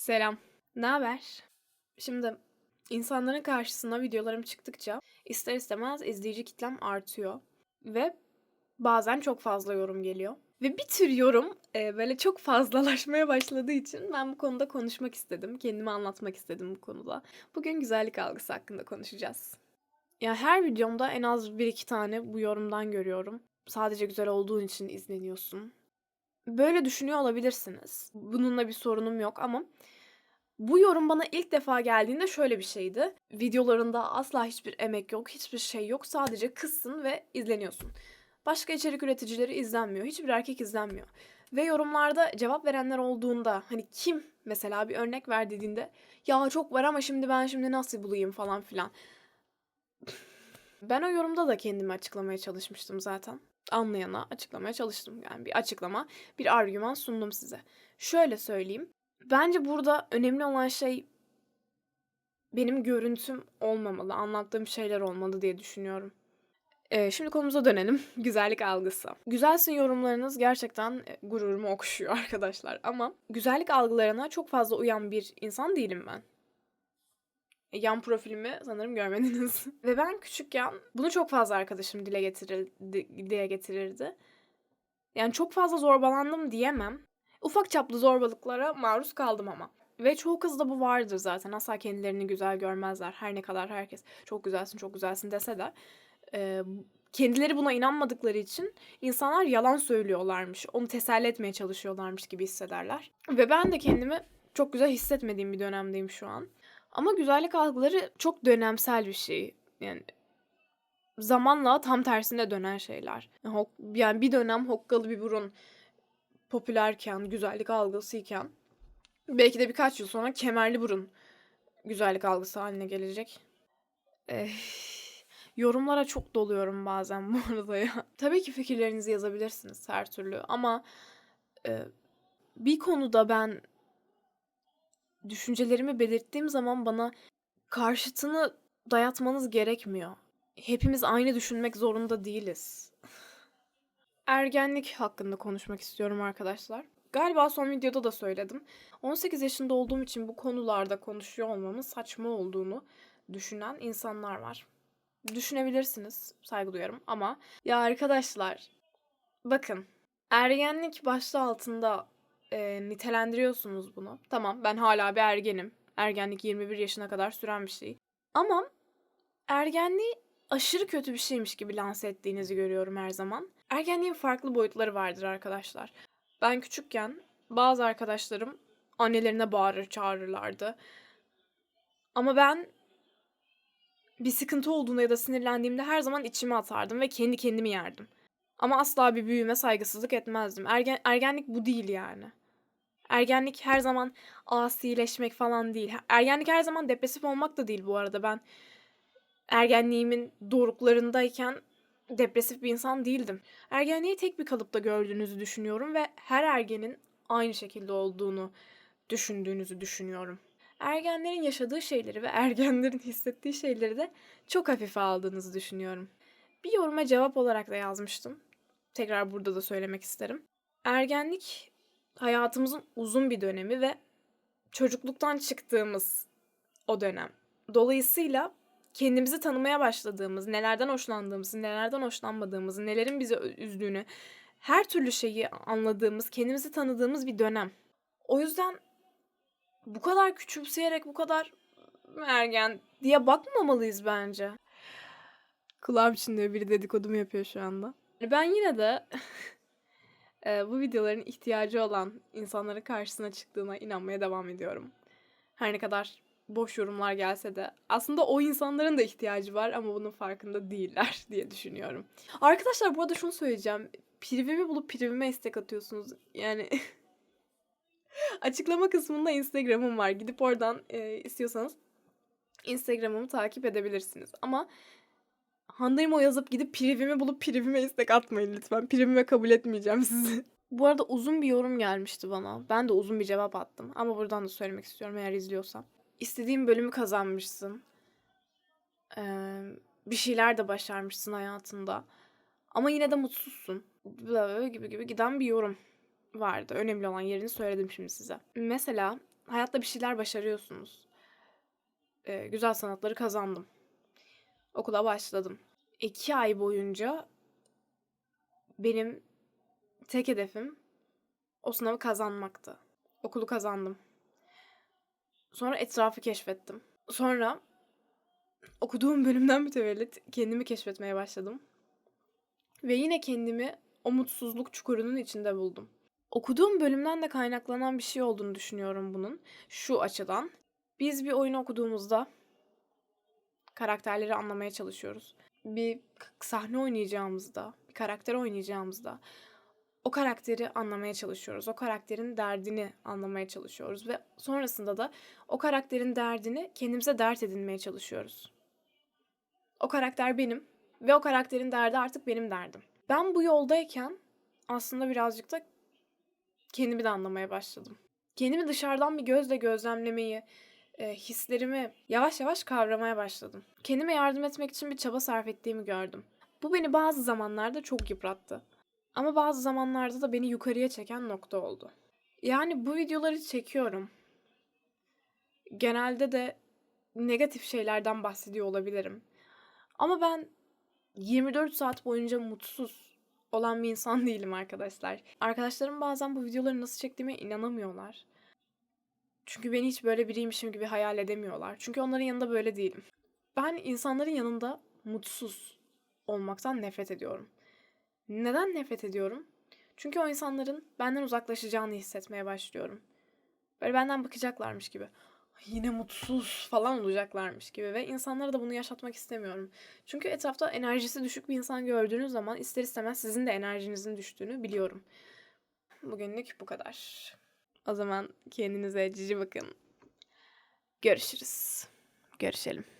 Selam. Ne haber? Şimdi insanların karşısına videolarım çıktıkça ister istemez izleyici kitlem artıyor ve bazen çok fazla yorum geliyor. Ve bir tür yorum e, böyle çok fazlalaşmaya başladığı için ben bu konuda konuşmak istedim. Kendimi anlatmak istedim bu konuda. Bugün güzellik algısı hakkında konuşacağız. Ya her videomda en az bir iki tane bu yorumdan görüyorum. Sadece güzel olduğun için izleniyorsun. Böyle düşünüyor olabilirsiniz. Bununla bir sorunum yok ama bu yorum bana ilk defa geldiğinde şöyle bir şeydi. Videolarında asla hiçbir emek yok, hiçbir şey yok. Sadece kızsın ve izleniyorsun. Başka içerik üreticileri izlenmiyor. Hiçbir erkek izlenmiyor. Ve yorumlarda cevap verenler olduğunda hani kim mesela bir örnek ver dediğinde ya çok var ama şimdi ben şimdi nasıl bulayım falan filan. Ben o yorumda da kendimi açıklamaya çalışmıştım zaten. Anlayana açıklamaya çalıştım. Yani bir açıklama, bir argüman sundum size. Şöyle söyleyeyim. Bence burada önemli olan şey benim görüntüm olmamalı, anlattığım şeyler olmalı diye düşünüyorum. Ee, şimdi konumuza dönelim. Güzellik algısı. Güzelsin yorumlarınız gerçekten e, gururumu okşuyor arkadaşlar. Ama güzellik algılarına çok fazla uyan bir insan değilim ben. E, Yan profilimi sanırım görmediniz. Ve ben küçükken bunu çok fazla arkadaşım dile getirirdi, dile getirirdi. Yani çok fazla zorbalandım diyemem. Ufak çaplı zorbalıklara maruz kaldım ama. Ve çoğu kızda bu vardır zaten. Asla kendilerini güzel görmezler. Her ne kadar herkes çok güzelsin çok güzelsin dese de. e, kendileri buna inanmadıkları için insanlar yalan söylüyorlarmış. Onu teselli etmeye çalışıyorlarmış gibi hissederler. Ve ben de kendimi çok güzel hissetmediğim bir dönemdeyim şu an. Ama güzellik algıları çok dönemsel bir şey. Yani zamanla tam tersine dönen şeyler. Yani bir dönem hokkalı bir burun popülerken, güzellik algısıyken belki de birkaç yıl sonra kemerli burun güzellik algısı haline gelecek. Eh, yorumlara çok doluyorum bazen bu arada ya. Tabii ki fikirlerinizi yazabilirsiniz her türlü ama e, bir konuda ben düşüncelerimi belirttiğim zaman bana karşıtını dayatmanız gerekmiyor. Hepimiz aynı düşünmek zorunda değiliz. Ergenlik hakkında konuşmak istiyorum arkadaşlar. Galiba son videoda da söyledim. 18 yaşında olduğum için bu konularda konuşuyor olmamın saçma olduğunu düşünen insanlar var. Düşünebilirsiniz, saygı duyarım ama ya arkadaşlar bakın ergenlik başlığı altında e, nitelendiriyorsunuz bunu. Tamam ben hala bir ergenim. Ergenlik 21 yaşına kadar süren bir şey. Ama ergenliği aşırı kötü bir şeymiş gibi lanse ettiğinizi görüyorum her zaman. Ergenliğin farklı boyutları vardır arkadaşlar. Ben küçükken bazı arkadaşlarım annelerine bağırır çağırırlardı. Ama ben bir sıkıntı olduğunda ya da sinirlendiğimde her zaman içime atardım ve kendi kendimi yerdim. Ama asla bir büyüme saygısızlık etmezdim. Ergen, ergenlik bu değil yani. Ergenlik her zaman asileşmek falan değil. Ergenlik her zaman depresif olmak da değil bu arada. Ben ergenliğimin doruklarındayken depresif bir insan değildim. Ergenliği tek bir kalıpta gördüğünüzü düşünüyorum ve her ergenin aynı şekilde olduğunu düşündüğünüzü düşünüyorum. Ergenlerin yaşadığı şeyleri ve ergenlerin hissettiği şeyleri de çok hafife aldığınızı düşünüyorum. Bir yoruma cevap olarak da yazmıştım. Tekrar burada da söylemek isterim. Ergenlik hayatımızın uzun bir dönemi ve çocukluktan çıktığımız o dönem. Dolayısıyla kendimizi tanımaya başladığımız, nelerden hoşlandığımızı, nelerden hoşlanmadığımızı, nelerin bizi üzdüğünü, her türlü şeyi anladığımız, kendimizi tanıdığımız bir dönem. O yüzden bu kadar küçümseyerek bu kadar ergen diye bakmamalıyız bence. Kulağım çınlıyor biri dedikodumu yapıyor şu anda. Ben yine de e, bu videoların ihtiyacı olan insanların karşısına çıktığına inanmaya devam ediyorum. Her ne kadar boş yorumlar gelse de aslında o insanların da ihtiyacı var ama bunun farkında değiller diye düşünüyorum. Arkadaşlar bu arada şunu söyleyeceğim. Privimi bulup privime istek atıyorsunuz. Yani açıklama kısmında Instagram'ım var. Gidip oradan e, istiyorsanız Instagram'ımı takip edebilirsiniz. Ama Handayım o yazıp gidip privimi bulup privime istek atmayın lütfen. Privime kabul etmeyeceğim sizi. Bu arada uzun bir yorum gelmişti bana. Ben de uzun bir cevap attım. Ama buradan da söylemek istiyorum eğer izliyorsan. İstediğin bölümü kazanmışsın. Ee, bir şeyler de başarmışsın hayatında. Ama yine de mutsuzsun. Böyle gibi gibi giden bir yorum vardı. Önemli olan yerini söyledim şimdi size. Mesela hayatta bir şeyler başarıyorsunuz. Ee, güzel sanatları kazandım. Okula başladım. İki ay boyunca benim tek hedefim o sınavı kazanmaktı. Okulu kazandım. Sonra etrafı keşfettim. Sonra okuduğum bölümden mütevellit kendimi keşfetmeye başladım. Ve yine kendimi o mutsuzluk çukurunun içinde buldum. Okuduğum bölümden de kaynaklanan bir şey olduğunu düşünüyorum bunun. Şu açıdan. Biz bir oyun okuduğumuzda karakterleri anlamaya çalışıyoruz. Bir sahne oynayacağımızda, bir karakter oynayacağımızda o karakteri anlamaya çalışıyoruz. O karakterin derdini anlamaya çalışıyoruz ve sonrasında da o karakterin derdini kendimize dert edinmeye çalışıyoruz. O karakter benim ve o karakterin derdi artık benim derdim. Ben bu yoldayken aslında birazcık da kendimi de anlamaya başladım. Kendimi dışarıdan bir gözle gözlemlemeyi, e, hislerimi yavaş yavaş kavramaya başladım. Kendime yardım etmek için bir çaba sarf ettiğimi gördüm. Bu beni bazı zamanlarda çok yıprattı. Ama bazı zamanlarda da beni yukarıya çeken nokta oldu. Yani bu videoları çekiyorum. Genelde de negatif şeylerden bahsediyor olabilirim. Ama ben 24 saat boyunca mutsuz olan bir insan değilim arkadaşlar. Arkadaşlarım bazen bu videoları nasıl çektiğime inanamıyorlar. Çünkü beni hiç böyle biriymişim gibi hayal edemiyorlar. Çünkü onların yanında böyle değilim. Ben insanların yanında mutsuz olmaktan nefret ediyorum. Neden nefret ediyorum? Çünkü o insanların benden uzaklaşacağını hissetmeye başlıyorum. Böyle benden bakacaklarmış gibi. "Ay, Yine mutsuz falan olacaklarmış gibi ve insanlara da bunu yaşatmak istemiyorum. Çünkü etrafta enerjisi düşük bir insan gördüğünüz zaman ister istemez sizin de enerjinizin düştüğünü biliyorum. Bugünlük bu kadar. O zaman kendinize cici bakın. Görüşürüz. Görüşelim.